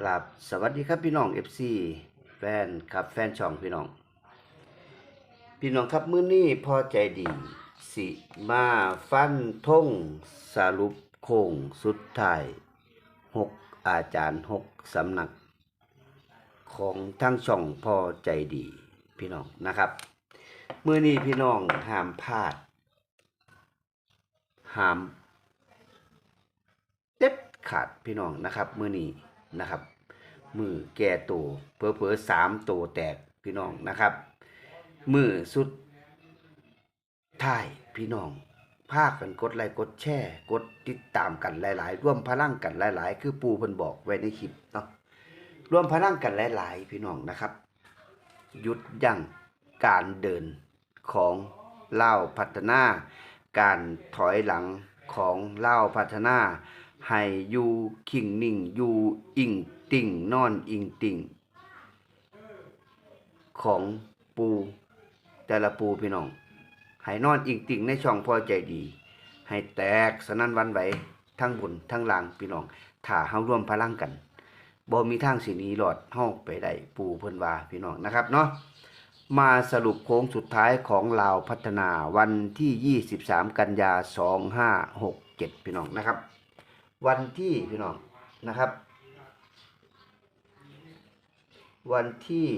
กราบสวัสดีครับพี่น้อง FC แฟนครับแฟนช่องพี่น้อง พี่น้องครับมื้อนี้พอใจดี สิมาฟันทงสรุปโค้งสุดท้ายหกอาจารย์หกสำนัก ของทั้งช่องพอใจดีพี่น้องนะครับมื้อนี้พี่น้องห้ามพลาดห้ามเด็ดขาดพี่น้องนะครับมือนี้ นะครับ มือแก่ตัวเพอเพอสามตัวแตกพี่น้องนะครับ มือสุดท้ายพี่น้องพาคกันกดไลค์กดแชร์กดติดตามกันหลาย ๆ ร่วมพลังกันหลาย ๆ คือปูเพิ่นบอกไว้ในคลิปเนาะร่วมพลังกันหลาย ๆ พี่น้องนะครับ หยุดยั้งการเดินของเล่าพัฒนา การถอยหลังของเล่าพัฒนา ให้อยู่คิงนิ่งอยู่อิงติ่งนอนอิงติ่ง ของปูแต่ละปูพี่น้องให้นอนอิงติ่งในช่องพอใจดีให้แตกสนั่นวันไหวทั้งบนทั้งล่างพี่น้องถ้าเฮาร่วมพลังกันบ่มีทางสินีรอดเฮาไปได้ปูเพิ่นว่าพี่น้องนะครับเนาะมาสรุปโค้งสุดท้ายของลาวพัฒนาวันที่ 23 กันยา 2567 พี่น้องนะครับ วันที่พี่น้องนะครับ วันที่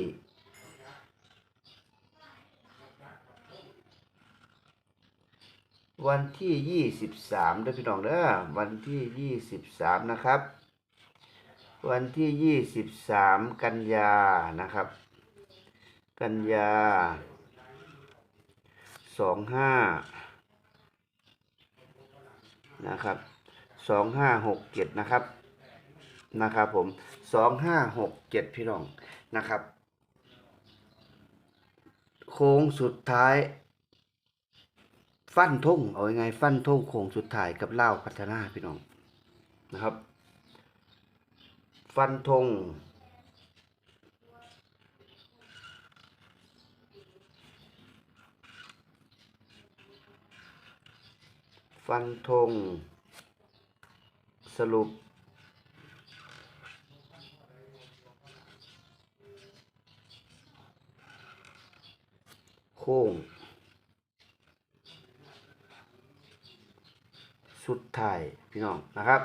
วันที่ยี่สิบสามเด้อพี่น้องเด้อวันที่ยี่สิบสามนะครับ วันที่ยี่สิบสามกันยานะครับ กันยาสองห้านะครับ สองห้าหกเจ็ดนะครับนะครับผมสองห้าหกเจ็ดพี่น้องนะครับ โค้งสุดท้าย ฟันทงเอาไงฟันทงโค้งสุดท้ายกับเล่าพัฒนาพี่น้องนะครับ ฟันธงฟันธง สรุป โค้ง สุดท้าย พี่น้อง นะครับ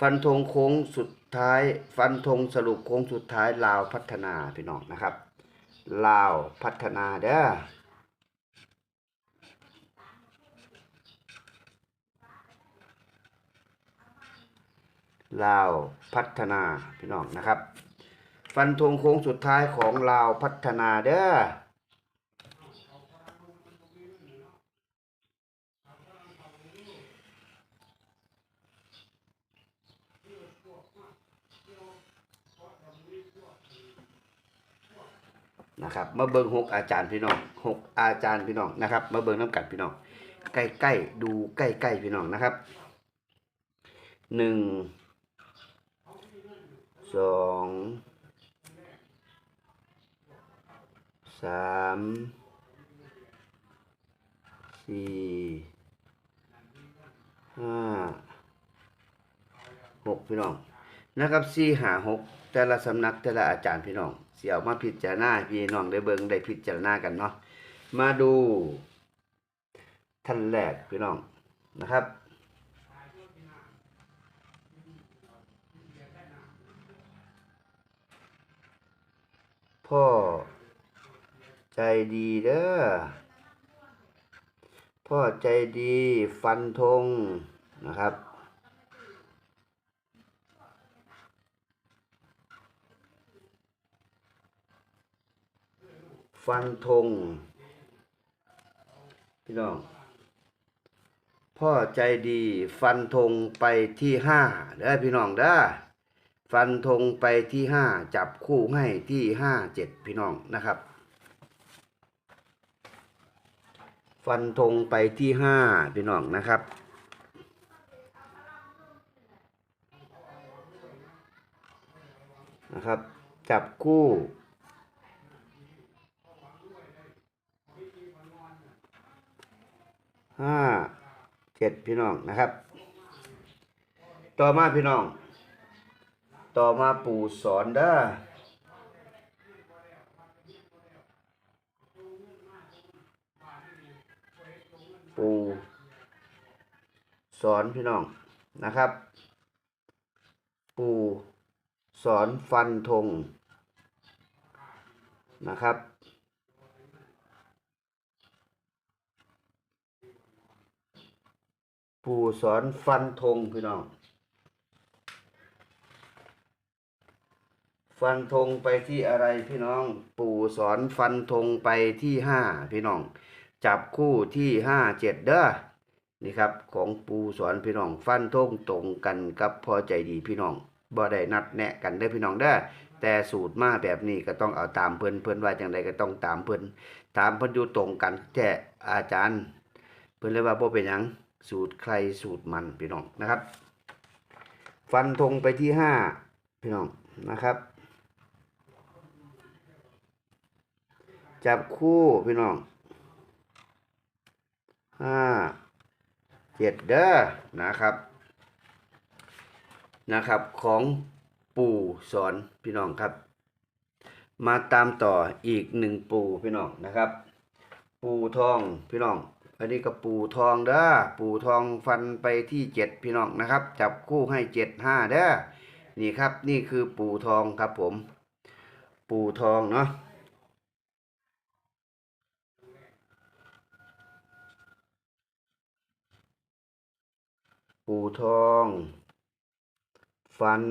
ฟันธงโค้งสุดท้าย ฟันธงสรุปโค้งสุดท้ายลาวพัฒนา พี่น้องนะครับ ลาวพัฒนาเด้อลาวพัฒนาพี่น้องนะครับ ฟันธงโค้งสุดท้ายของลาวพัฒนาเด้อ นะครับมาเบิ่งหกอาจารย์พี่น้องหกอาจารย์พี่น้องนะครับมาเบิ่งน้ำกัดพี่น้องใกล้ๆดูใกล้ๆพี่น้องนะครับหนึ่งสองสามสี่ห้าหกพี่น้องนะครับสี่หาหกแต่ละสำนักแต่ละอาจารย์พี่น้อง เสี่ยวมาพิจารณาพี่น้องได้เบิ่งได้พิจารณากันเนาะมาดูท่านแรกพี่น้องนะครับ พ่อใจดีเด้อพ่อใจดีฟันธงนะครับ ฟันธงพี่น้อง พ่อใจดีฟันธงไปที่ห้าเด้อพี่น้องเด้อฟันธงไปที่ห้าจับคู่ให้ที่ห้าเจ็ดพี่น้องนะครับ ฟันธงไปที่ห้าพี่น้องนะครับนะครับ จับคู่ ห้าเจ็ดพี่น้องนะครับ ต่อมาพี่น้อง ต่อมาปู่สอนเด้อปู่สอนพี่น้องนะครับ ปู่สอนฟันธงนะครับ ปู่สอนฟันธงพี่น้อง ฟันธงไปที่อะไรพี่น้อง ปู่สอนฟันธงไปที่ห้าพี่น้อง จับคู่ที่ห้าเจ็ดเด้อนี่ครับของปู่สอนพี่น้อง ฟันธงตรงกันกับพอใจดีพี่น้องบ่ได้นัดแนะกันเด้พี่น้องเด้อแต่สูตรมาแบบนี้ก็ต้องเอาตามเพิ่อนเพิ่อนว่าจังไดก็ต้องตามเพิ่อนตามเพิ่อนอยู่ตรงกันแท้อาจารย์ เพิ่อนเลยว่าบ่เป็นยัง สูตรใครสูตรมันพี่น้องนะครับ ฟันธงไปที่ห้าพี่น้องนะครับ จับคู่พี่น้องห้าเจ็ดเด้อนะครับนะครับของปู่สอนพี่น้องครับ มาตามต่ออีกหนึ่งปู่พี่น้องนะครับ ปู่ทองพี่น้อง อันนี้ก็ปูทองเด้อปูทองฟันไปที่เจ็ดพี่น้องนะครับ จับคู่ให้เจ็ดห้าเด้อนี่ครับ นี่คือปูทองครับผม ปูทองเนาะปูทอง ฟัน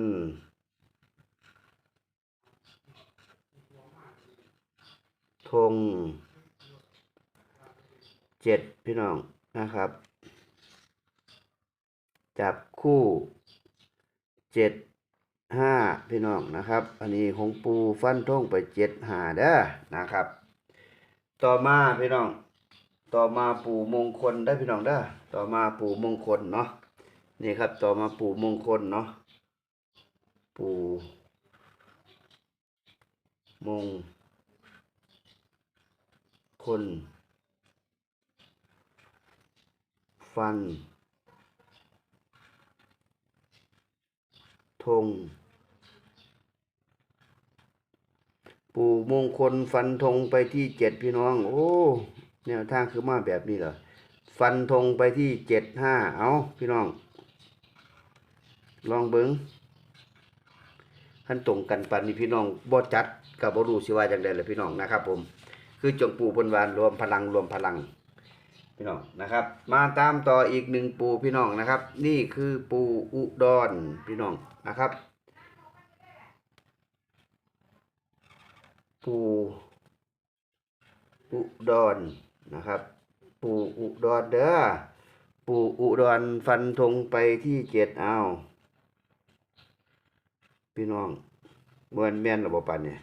ธง เจ็ดพี่น้องนะครับ จับคู่เจ็ดห้าพี่น้องนะครับ อันนี้ของปูฟันทงไปเจ็ดหาเด้อนะครับ ต่อมาพี่น้อง ต่อมาปู่มงคลได้พี่น้องเด้อต่อมาปู่มงคลเนาะนี่ครับ ต่อมาปู่มงคลเนาะปู่มงคน ฟัน ธง ปู่มงคลฟันธงไปที่เจ็ดพี่น้อง โอ้แนวทางคือมาแบบนี้เหรอ ฟันธงไปที่เจ็ดห้าเอาพี่น้อง ลองเบิงขั้นตรงกันปันนี้พี่น้องบ่จัดกับบรูสิว่าจังได๋ล่ะพี่น้องนะครับผม คือจงปู่พนวานรวมพลังรวมพลัง พี่น้องนะครับ มาตามต่ออีกหนึ่งปูพี่น้องนะครับ นี่คือปูอุดรพี่น้องนะครับ ปูอุดรนะครับ ปูอุดรเด้อปูอุดรฟันธงไปที่เจ็ดเอาพี่น้องเมือนแม่นระบบปันเนี่ย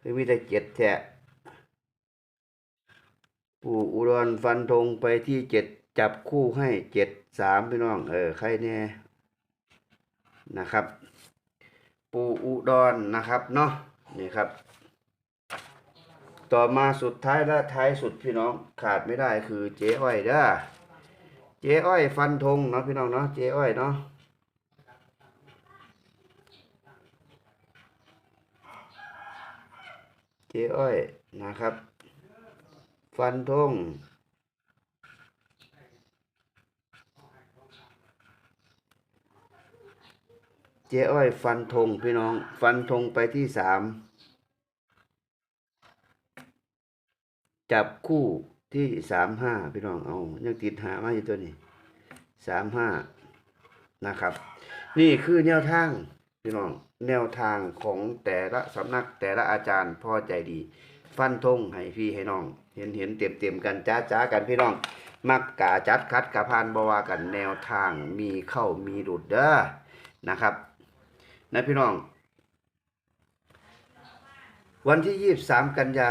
คือมีแต่เจ็ดแท้ ปู่อุดรฟันธงไปที่เจ็ดจับคู่ให้เจ็ดสามพี่น้อง เออใครแน่นะครับ ปู่อุดรนะครับเนาะนี่ครับ ต่อมาสุดท้ายและท้ายสุดพี่น้องขาดไม่ได้คือเจ๊อ้อยเด้อเจ๊อ้อยฟันธงเนาะพี่น้องเนาะเจ๊อ้อยเนาะเจ๊อ้อยนะครับ ฟันธงเจ๊อ้อยฟันธงพี่น้อง ฟันธงไปที่สามจับคู่ที่สามห้าพี่น้องเอายังติดหามาอยู่ตัวนี้สามห้านะครับ นี่คือแนวทางพี่น้องแนวทางของแต่ละสำนักแต่ละอาจารย์พอใจดี ฟันธงให้พี่ให้น้อง เห็นเห็นเต็มเต็มกันจ้าจ้ากันพี่น้อง มักกาจัดคัดกะพานบวากันแนวทางมีเข้ามีหลุดเด้อนะครับนะพี่น้อง วันที่ 23 กันยา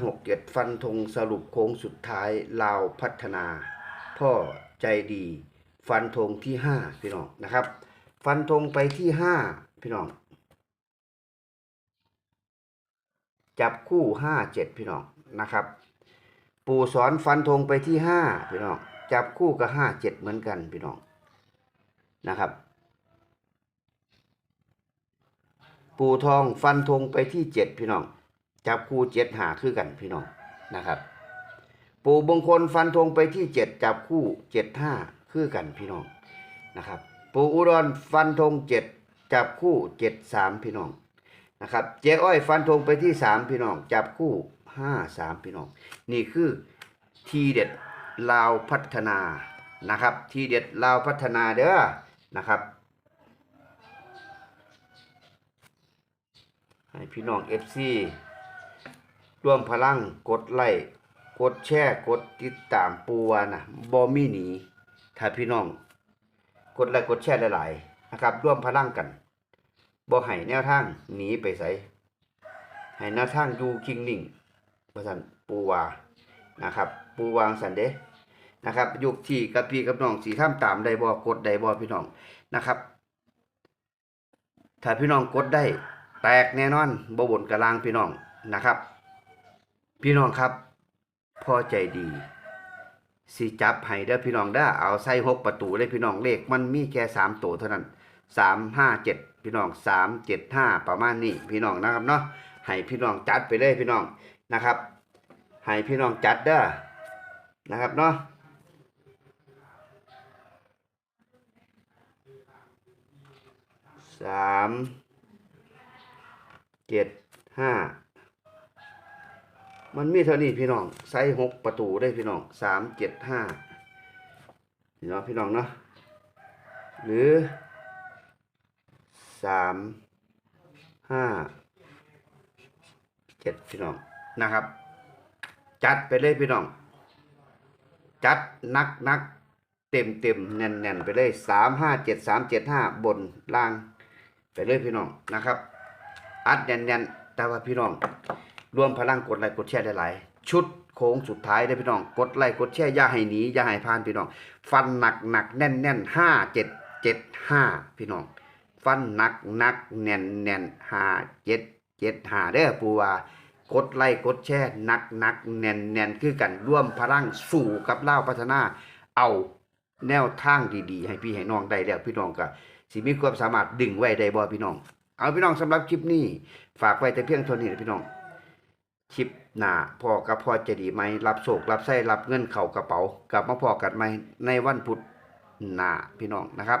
2567 ฟันธงสรุปโค้งสุดท้ายลาวพัฒนา พ่อใจดี ฟันธงที่ 5 พี่น้องนะครับ ฟันธงไปที่ 5 พี่น้อง จับคู่5 7พี่น้องนะครับ ปู่สอนฟันธงไปที่ห้าพี่น้องจับคู่กับห้าเจ็ดเหมือนกันพี่น้องนะครับ ปู่ทองฟันธงไปที่เจ็ดพี่น้องจับคู่เจ็ดหาคือกันพี่น้องนะครับ ปู่บงคลฟันธงไปที่เจ็ดจับคู่เจ็ดห้าคือกันพี่น้องนะครับ ปู่อุดรฟันธงเจ็ดจับคู่เจ็ดสามพี่น้อง นะครับเจ๊อ้อยฟันธงไปที่สามพี่น้อง จับคู่ห้าสามพี่น้อง นี่คือทีเด็ดลาวพัฒนานะครับ ทีเด็ดลาวพัฒนาเด้อนะครับ ให้พี่น้อง FC ร่วมพลังกดไลค์กดแชร์กดติดตามปูวานะบ่มีหนีถ้าพี่น้อง กดไลค์กดแชร์หลายๆนะครับ ร่วมพลังกัน บ่ให้แนวทางหนีไปไสให้แนวทางอยู่คิงนิ่งว่าซั่นปูวานะครับ ปูวางสันเด้นะครับยุคที่กับพี่กับน้องสีทำตามได้บ่กดได้บ่พี่น้องนะครับ ถ้าพี่น้องกดได้ แตกแน่นอนบ่บนกระลางพี่น้องนะครับ พี่น้องครับ พอใจดีสิจับให้เด้อพี่น้องเด้เอาใส่หกประตูเลยพี่น้องเลขมันมีแค่สามตัวเท่านั้นสามห้าเจ็ด พี่น้องสามเจ็ดห้าประมาณนี้พี่น้องนะครับเนาะให้พี่น้องจัดไปเลยพี่น้องนะครับให้พี่น้องจัดเด้อนะครับเนาะสามเจ็ดห้ามันมีเท่านี้พี่น้องไซส์หกประตูได้พี่น้องสามเจ็ดห้าพี่น้องพี่น้องเนาะหรือ สามห้าเจ็ดพี่น้องนะครับ จัดไปเลยพี่น้อง จัดนักนักเต็มเต็มแน่นแน่นไปเลยสามห้าเจ็ดสามเจ็ดห้าบนล่าง ไปเลยพี่น้องนะครับ อัดแน่นๆแต่ว่าพี่น้องรวมพลังกดไลค์กดแชร์ได้หลายชุดโค้งสุดท้ายได้พี่น้อง กดไลค์กดแชร์อย่าให้หนีอย่าให้พานพี่น้อง ฟันหนักหนักแน่นแน่นห้าเจ็ดเจ็ดห้าพี่น้อง ฟันหนักหนักแน่นแน่นหาเจ็ดเจ็ดหาเด้อปูว่ากดไลค์กดแชร์หนักหนักแน่นแน่นคือกันร่วมพลังสู่กับเล่าพัฒนา เอาแนวทางดีๆ ให้พี่ให้น้องได้แล้วพี่น้องก็สิมีความสามารถดึงไว้ได้บ่พี่น้อง เอาพี่น้องสำหรับคลิปนี้ ฝากไว้แต่เพียงเท่านี้นะพี่น้องคลิปหน้าพ่อกับพ่อจะดีไหมรับโศกรับไส้รับเงินเข่ากระเป๋า กลับมาพอกันไหมในวันพุธหน้าพี่น้องนะครับ